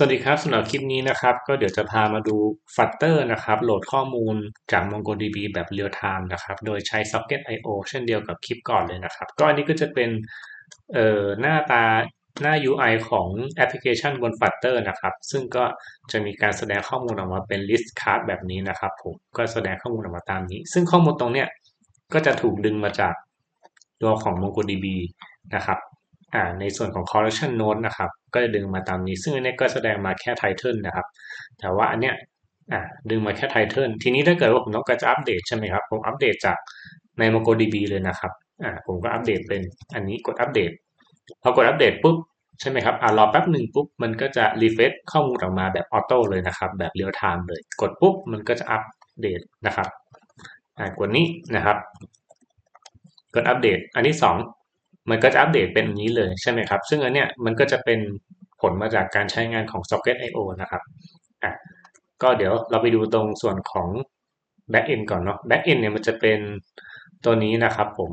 สวัสดีครับสำหรับคลิปนี้นะครับ ก็เดี๋ยวจะพามาดู Flutter นะครับ โหลดข้อมูลจาก MongoDB แบบ Real Time นะครับ โดยใช้ Socket.io เช่นเดียวกับคลิปก่อนเลยนะครับ ก็อันนี้ก็จะเป็นเอ่อหน้าตาหน้า UI ของแอปพลิเคชันบน Flutter นะครับ ซึ่งก็จะมีการแสดงข้อมูลออกมาเป็น list card แบบนี้นะครับ ผมก็แสดงข้อมูลออกมาตามนี้ ซึ่งข้อมูลตรงเนี้ยก็จะถูกดึงมาจากตัวของ MongoDB นะครับ อ่าในส่วนของ collection node นะครับ ก็จะดึงมาตามนี้ ซึ่งอันนี้ก็แสดงมาแค่ title นะครับ แต่ว่าอันเนี้ยอ่าดึงมาแค่ title ทีนี้ถ้าเกิดว่าผมต้องการจะอัปเดตใช่ไหมครับ ผมอัปเดตจากใน MongoDB เลยนะครับอ่าผมก็อัปเดตเป็นอันนี้กดอัปเดตพอกดอัปเดตปุ๊บใช่ไหมครับอ่ารอแป๊บหนึ่งปุ๊บมันก็จะรีเฟรชข้อมูลออกมาแบบออโต้เลยนะครับ แบบเรียลไทม์เลย กดปุ๊บมันก็จะอัปเดตนะครับอ่ากดนี้นะครับ กดอัปเดตอันที่สอง มันก็จะอัปเดตเป็นอันนี้เลยใช่ไหมครับ ซึ่งอันเนี้ยมันก็จะเป็นผลมาจากการใช้งานของ Socket.io นะครับอะก็เดี๋ยวเราไปดูตรงส่วนของ Backend ก่อนเนาะ Backend เนี่ยมันจะเป็นตัวนี้นะครับผม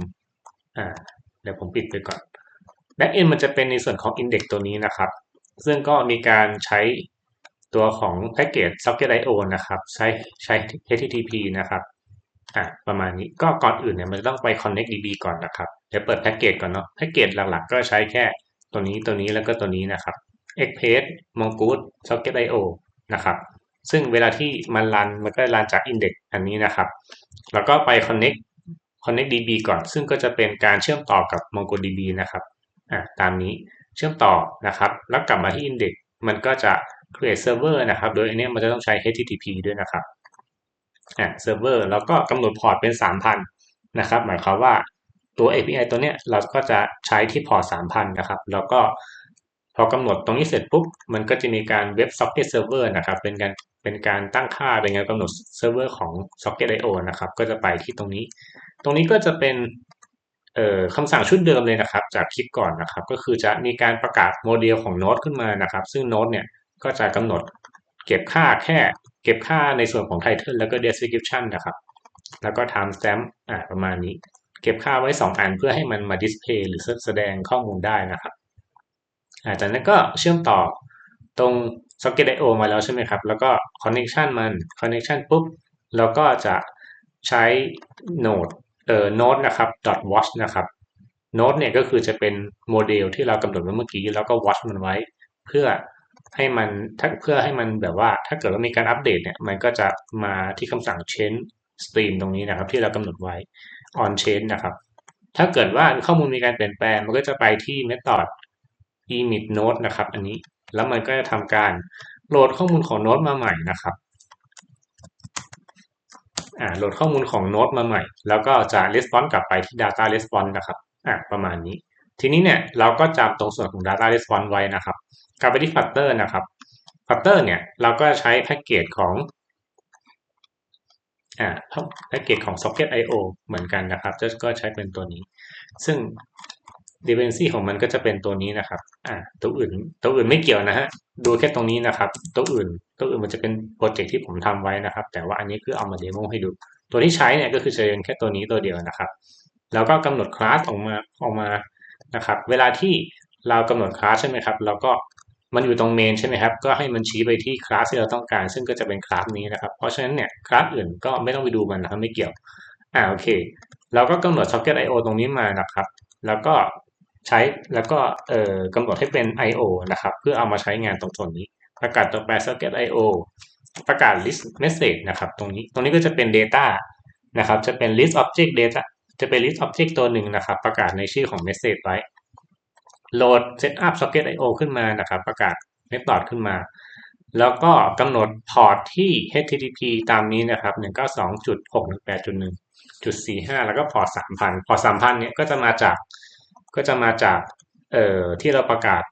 อ่าเดี๋ยวผมปิดไปก่อน Backend มันจะเป็นในส่วนของ Index ตัวนี้นะครับ ซึ่งก็มีการใช้ตัวของแพ็กเกจ Socket.io นะครับ ใช้ใช้ HTTP นะครับอะประมาณนี้ก็ก่อนอื่นเนี่ยมันต้องไป connect db ก่อนนะครับ เดี๋ยวเปิดแพ็กเกจก่อนเนาะแพ็กเกจหลักๆ ก็ใช้แค่ตัวนี้ตัวนี้แล้วก็ตัวนี้นะครับ express mongoose socket.io นะครับซึ่งเวลาที่มันรันมันก็รันจาก index อันนี้นะครับ แล้วก็ไป connect connect db ก่อน ซึ่งก็จะเป็นการเชื่อมต่อกับ mongodb นะครับอะตามนี้เชื่อมต่อนะครับ แล้วกลับมาที่ index มันก็จะ create server นะครับ โดยอันนี้มันจะต้องใช้ http ด้วยนะครับอะเซิร์ฟเวอร์แล้วก็กำหนดพอร์ตเป็น 3,000 นะครับ หมายความว่า ตัว API ตัวเนี้ยเราก็จะใช้ที่พอร์ต3,000 นะครับ แล้วก็พอกำหนดตรงนี้เสร็จปุ๊บ มันก็จะมีการเว็บ socket server นะครับ เป็นการเป็นการตั้งค่าเป็นการกำหนดเซิร์ฟเวอร์ของ socket.io นะครับ ก็จะไปที่ตรงนี้ ตรงนี้ก็จะเป็นคำสั่งชุดเดิมเลยนะครับ จากคลิปก่อนนะครับ ก็คือจะมีการประกาศโมเดลของโน้ตขึ้นมานะครับ ซึ่งโน้ตเนี่ยก็จะกำหนดเก็บค่าแค่เก็บค่าในส่วนของ title แล้วก็ description นะครับ แล้วก็ timestamp อ่าประมาณนี้ เก็บค่าไว้ 2 อันเพื่อให้มันมา display หรือแสดงข้อมูลได้นะครับอาจากนั้นก็เชื่อมต่อตรง socket.io มาแล้วใช่ไหมครับ แล้วก็ connection มัน connection ปุ๊บแล้วก็จะใช้ node เอ่อ node นะครับ dot watch นะครับ node เนี่ยก็คือจะเป็นโมเดลที่เรากำหนดไว้เมื่อกี้ แล้วก็ watch มันไว้ เพื่อให้มันถ้าเพื่อให้มันแบบว่า ถ้าเกิดว่ามีการอัปเดตเนี่ยมันก็จะมาที่คำสั่ง change stream ตรงนี้นะครับ ที่เรากำหนดไว้ on change นะครับ ถ้าเกิดว่าข้อมูลมีการเปลี่ยนแปลง มันก็จะไปที่ method emit node นะครับ อันนี้แล้วมันก็จะทำการโหลดข้อมูลของโน้ตมาใหม่นะครับอ่าโหลดข้อมูลของโน้ตมาใหม่ แล้วก็จะ response กลับไปที่ data response นะครับอ่าประมาณนี้ ทีนี้เนี่ยเราก็จำตรงส่วนของ data response ไว้นะครับ กลับไปที่ Flutter นะครับ Flutter เนี่ยเราก็ใช้แพ็กเกจของ อ่าแพ็กเกจของ Socket.io เหมือนกันนะครับจะก็ใช้เป็นตัวนี้ ซึ่ง dependency ของมันก็จะเป็นตัวนี้นะครับ อ่าตัวอื่น ตัวอื่นไม่เกี่ยวนะฮะ ดูแค่ตรงนี้นะครับ ตัวอื่น ตัวอื่นมันจะเป็นโปรเจกต์ที่ผมทำไว้นะครับ แต่ว่าอันนี้คือเอามาเดโมให้ดู ตัวที่ใช้เนี่ยก็คือจะเป็นแค่ตัวนี้ตัวเดียวนะครับ แล้วก็กำหนดคลาสออกมาออกมานะครับ เวลาที่เรากำหนดคลาสใช่ไหมครับ เราก็ มันอยู่ตรงเมนใช่ไหมครับ ก็ให้มันชี้ไปที่คลาสที่เราต้องการ ซึ่งก็จะเป็นคลาสนี้นะครับ เพราะฉะนั้นเนี่ยคลาสอื่นก็ไม่ต้องไปดูมันนะครับไม่เกี่ยว อ่าโอเค เราก็กำหนด socket.io ตรงนี้มานะครับ แล้วก็ใช้แล้วก็เอ่อกำหนดให้เป็น io นะครับ เพื่อเอามาใช้งานตรงส่วนนี้ ประกาศตัวแปร socket.io ประกาศ list message นะครับ ตรงนี้ตรงนี้ก็จะเป็น data นะครับ จะเป็น list object data จะเป็น list object ตัวหนึ่งนะครับ ประกาศในชื่อของ message ไว้ โหลด setup socket.io ขึ้นมานะครับ ประกาศ method ขึ้นมา แล้วก็กำหนดพอร์ตที่ http ตามนี้นะครับ 192.618.1.45 แล้วก็พอร์ต 3,000 พอร์ต 3,000 เนี่ยก็จะมาจากก็จะมาจากเอ่อที่เราประกาศ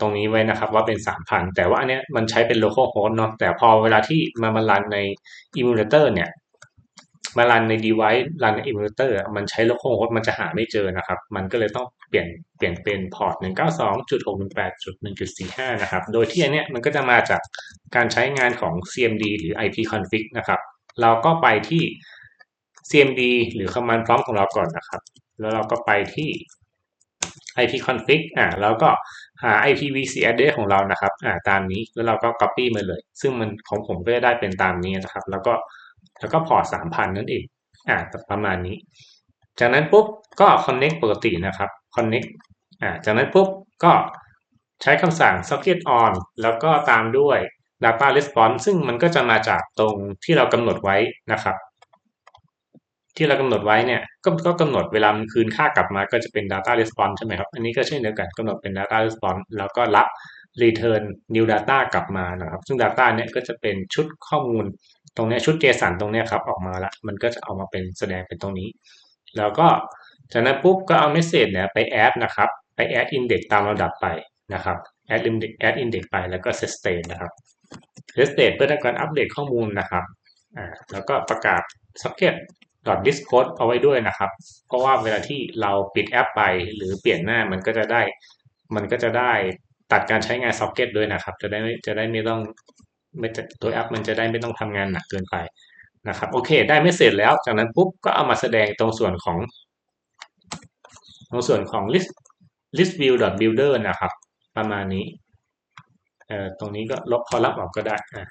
ตรงนี้ไว้นะครับว่าเป็น 3,000 แต่ว่าอันเนี้ยมันใช้เป็น local host เนาะแต่พอเวลาที่มามารันใน emulator เนี่ย มารันใน device รันใน emulator มันใช้ local host มันจะหาไม่เจอนะครับ มันก็เลยต้องเปลี่ยนเปลี่ยนเป็นพอร์ต192.618.1.45 นะครับ โดยที่อันเนี้ยมันก็จะมาจากการใช้งานของ cmd หรือ ipconfig นะครับ เราก็ไปที่ cmd หรือ command prompt ของเราก่อนนะครับ แล้วเราก็ไปที่ ipconfig อ่าแล้วก็หา ipv4 address ของเรานะครับอ่าตามนี้แล้วเราก็ copy มาเลย ซึ่งมันของผมก็จะได้เป็นตามนี้นะครับ แล้วก็ แล้วก็พอร์ตสามพันนั่นเองอ่าประมาณนี้ จากนั้นปุ๊บก็ connect ปกตินะครับ connect อ่าจากนั้นปุ๊บก็ใช้คำสั่ง socket on แล้วก็ตามด้วย data response ซึ่งมันก็จะมาจากตรงที่เรากำหนดไว้นะครับที่เรากำหนดไว้เนี่ยก็ก็กำหนดเวลามันคืนค่ากลับมาก็จะเป็น data response ใช่ไหมครับ อันนี้ก็เช่นเดียวกันกำหนดเป็น data response แล้วก็รับ return new data กลับมานะครับ ซึ่ง data เนี่ยก็จะเป็นชุดข้อมูล ตรงนี้ชุด JSON ตรงนี้ครับออกมาละมันก็จะเอามาเป็นแสดงเป็นตรงนี้ แล้วก็จากนั้นปุ๊บก็เอา message เนี่ยไป add นะครับไป add index ตามลำดับไปนะครับ add index add index ไปแล้วก็ set state นะครับ set state เพื่อทำการอัปเดตข้อมูลนะครับอ่าแล้วก็ประกาศ socket discode เอาไว้ด้วยนะครับ เพราะว่าเวลาที่เราปิดแอปไปหรือเปลี่ยนหน้ามันก็จะได้ มันก็จะได้ตัดการใช้งาน socket ด้วยนะครับ จะได้จะได้ไม่ต้อง ไม่ตัวแอปมันจะได้ไม่ต้องทำงานหนักเกินไปนะครับโอเค ได้ไม่เสร็จแล้ว จากนั้นปุ๊บก็เอามาแสดงตรงส่วนของ ตรงส่วนของ list list view builder นะครับ ประมาณนี้เอ่อตรงนี้ก็ลบคอลัมน์ออกก็ได้อะ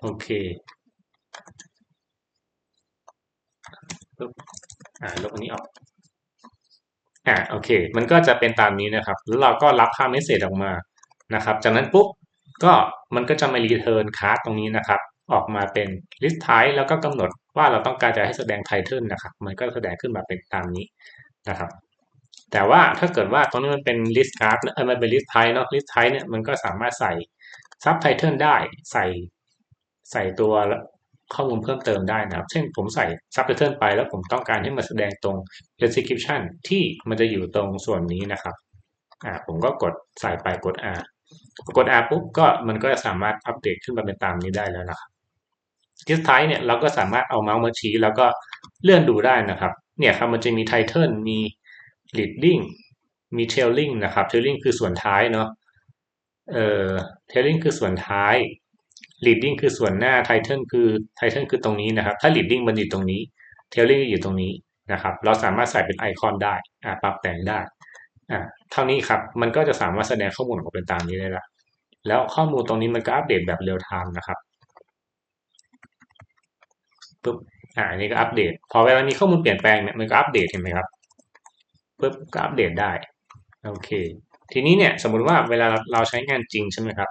โอเคอ่าลบอันนี้ออก อ่าโอเค มันก็จะเป็นตามนี้นะครับ แล้วเราก็รับค่าเมสเซจออกมานะครับ จากนั้นปุ๊บก็มันก็จะมา return card ตรงนี้นะครับ ออกมาเป็น list type แล้วก็กำหนดว่าเราต้องการจะให้แสดง title นะครับ มันก็แสดงขึ้นมาเป็นตามนี้นะครับ แต่ว่าถ้าเกิดว่าตรงนี้มันเป็น list card เออมันเป็น list type เนาะ list type เนี่ยมันก็สามารถใส่ subtitle ได้ใส่ใส่ตัว ข้อมูลเพิ่มเติมได้นะครับ เช่นผมใส่ subtitle ไปแล้วผมต้องการให้มาแสดงตรง description ที่มันจะอยู่ตรงส่วนนี้นะครับอ่าผมก็กดใส่ไปกด R กด R ปุ๊บก็มันก็จะสามารถอัปเดตขึ้นมาเป็นตามนี้ได้แล้วนะครับที่ท้ายเนี่ยเราก็สามารถเอาเมาส์มาชี้แล้วก็เลื่อนดูได้นะครับ เนี่ยครับมันจะมี title มี leading มี trailing นะครับ trailing คือส่วนท้ายเนาะเอ่อ trailing คือส่วนท้าย leading คือส่วนหน้า title คือ title คือตรงนี้นะครับ ถ้า leading มันอยู่ตรงนี้ tailing อยู่ตรงนี้นะครับ เราสามารถใส่เป็นไอคอนได้อ่าปรับแต่งได้อ่าเท่านี้ครับ มันก็จะสามารถแสดงข้อมูลออกเป็นตามนี้ได้ละ แล้วข้อมูลตรงนี้มันก็อัปเดตแบบเรียลไทม์นะครับปุ๊บอ่าอันนี้ก็อัปเดต พอเวลามีข้อมูลเปลี่ยนแปลงเนี่ยมันก็อัปเดตเห็นไหมครับปุ๊บก็อัปเดตได้ โอเค ทีนี้เนี่ยสมมุติว่าเวลาเราใช้งานจริงใช่ไหมครับ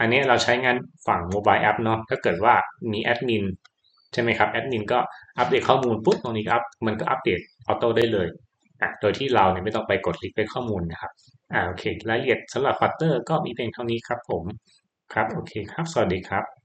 อันนี้เราใช้งานฝั่งโมบายแอปเนาะถ้าเกิดว่ามีแอดมินใช่ไหมครับแอดมินก็อัปเดตข้อมูลปุ๊บตรงนี้อัปมันก็อัปเดตออโต้ได้เลยอะโดยที่เราเนี่ยไม่ต้องไปกดคลิกไปข้อมูลนะครับอ่าโอเครายละเอียดสำหรับฟัตเตอร์ก็มีเพียงเท่านี้ครับผมครับโอเคครับ สวัสดีครับ